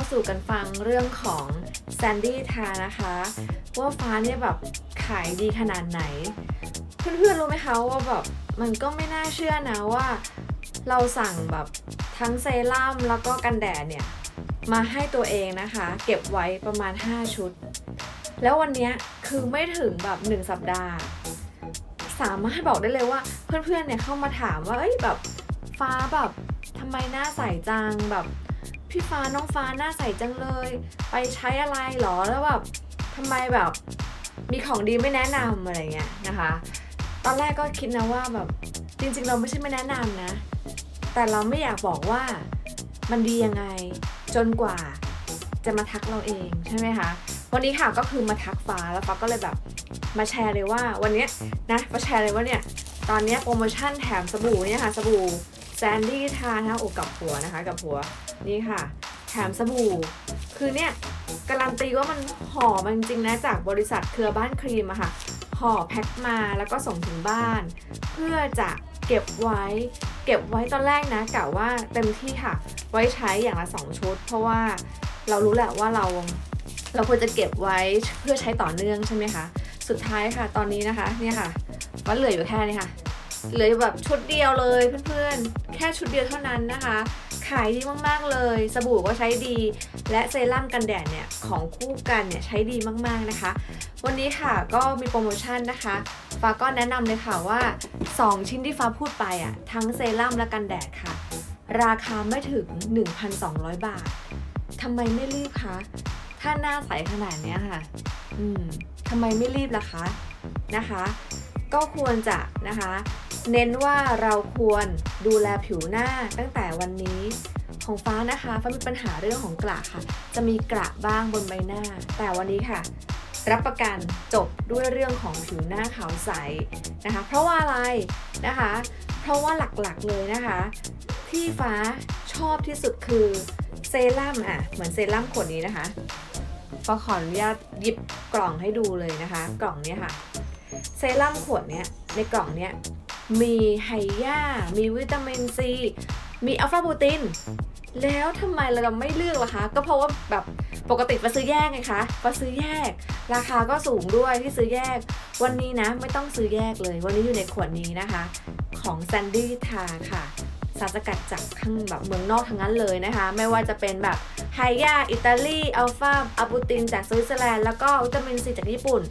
าสู่กันฟังเรื่องของแซนดี้ทานะคะ ว่าฟ้าเนี่ยแบบขายดีขนาดไหน เพื่อนๆรู้ไหมคะว่าแบบมันก็ไม่น่าเชื่อนะว่า เราสั่งแบบทั้งเซรั่มแล้วก็กันแดดเนี่ย มาให้ตัวเองนะคะ เก็บไว้ประมาณ 5 ชุด แล้ววันนี้คือไม่ถึงแบบ 1 สัปดาห์ สามารถบอกได้เลยว่าเพื่อนๆเนี่ยเข้ามาถามว่าเอ้ยแบบฟ้าแบบทำไมหน้าใสจังแบบ พี่ฟ้าน้องฟ้าหน้าใสจังเลย ไปใช้อะไรหรอแล้วแบบทำไมแบบมีของดีไม่แนะนำอะไรเงี้ยนะคะ ตอนแรกก็คิดนะว่าแบบจริงๆเราไม่ใช่ไม่แนะนำนะ แต่เราไม่อยากบอกว่ามันดียังไงจนกว่าจะมาทักเราเองใช่ไหมคะวันนี้ค่ะก็คือมาทักฟ้าแล้วฟ้าก็เลยแบบมาแชร์เลยว่าวันนี้นะมาแชร์เลยว่าเนี่ยตอนนี้โปรโมชั่นแถมสบู่เนี่ยค่ะสบู่ แซนดี้ทานะอกกับหัวนะคะกับหัวนี่ค่ะแถมสบู่ คือเนี่ยการันตีว่ามันห่อมันจริงๆนะจากบริษัทเครือบ้านครีมอะค่ะห่อแพ็คมาแล้วก็ส่งถึงบ้าน เพื่อจะเก็บไว้ เก็บไว้ตอนแรกนะกะว่าเต็มที่ค่ะ ไว้ใช้อย่างละ 2 ชุด เพราะว่าเรารู้แหละว่าเราเราควรจะเก็บไว้เพื่อใช้ต่อเนื่องใช่ไหมคะ สุดท้ายค่ะตอนนี้นะคะเนี่ยค่ะก็เหลืออยู่แค่นี้ค่ะ เหลืออยู่แบบชุดเดียวเลยเพื่อนๆ แค่ชุดเดียวเท่านั้นนะคะ ขายดีมากๆเลย สบู่ก็ใช้ดี และเซรั่มกันแดดเนี่ยของคู่กันเนี่ยใช้ดีมากๆนะคะ วันนี้ค่ะก็มีโปรโมชั่นนะคะฟ้าก็แนะนำเลยค่ะว่า 2 ชิ้นที่ฟ้าพูดไปอะทั้งเซรั่มและกันแดดค่ะ ราคาไม่ถึง 1,200 บาททำไมไม่รีบคะถ้าหน้าใสขนาดเนี้ยค่ะ อืมทำไมไม่รีบล่ะคะนะคะ ก็ควรจะนะคะ เน้นว่าเราควรดูแลผิวหน้าตั้งแต่วันนี้ ของฟ้านะคะฟ้ามีปัญหาเรื่องของกระค่ะ จะมีกระบ้างบนใบหน้า แต่วันนี้ค่ะ รับประกันจบด้วยเรื่องของผิวหน้าขาวใสนะคะ เพราะว่าอะไรนะคะ เพราะว่าหลักๆเลยนะคะ ที่ฟ้าชอบที่สุดคือเซรั่มอะเหมือนเซรั่มขวดนี้นะคะฟ้าขออนุญาตหยิบกล่องให้ดูเลยนะคะ กล่องเนี้ยค่ะ เซรั่มขวดเนี้ยในกล่องเนี้ย มีไฮยามีวิตามินซี มีอัลฟาโปรตีนแล้วทำไมเราไม่เลือกล่ะคะ ก็เพราะว่าแบบปกติฟ้าซื้อแยกไงคะฟ้าซื้อแยก ราคาก็สูงด้วยที่ซื้อแยก วันนี้นะไม่ต้องซื้อแยกเลย วันนี้อยู่ในขวดนี้นะคะ ของ Sandy ทาค่ะสารสกัดจากข้างแบบเมืองนอกทั้งนั้นเลยนะคะ ไม่ว่าจะเป็นแบบไฮยาอิตาลี อัลฟาอะบูตินจากสวิตเซอร์แลนด์ แล้วก็วิตามินซีจากญี่ปุ่น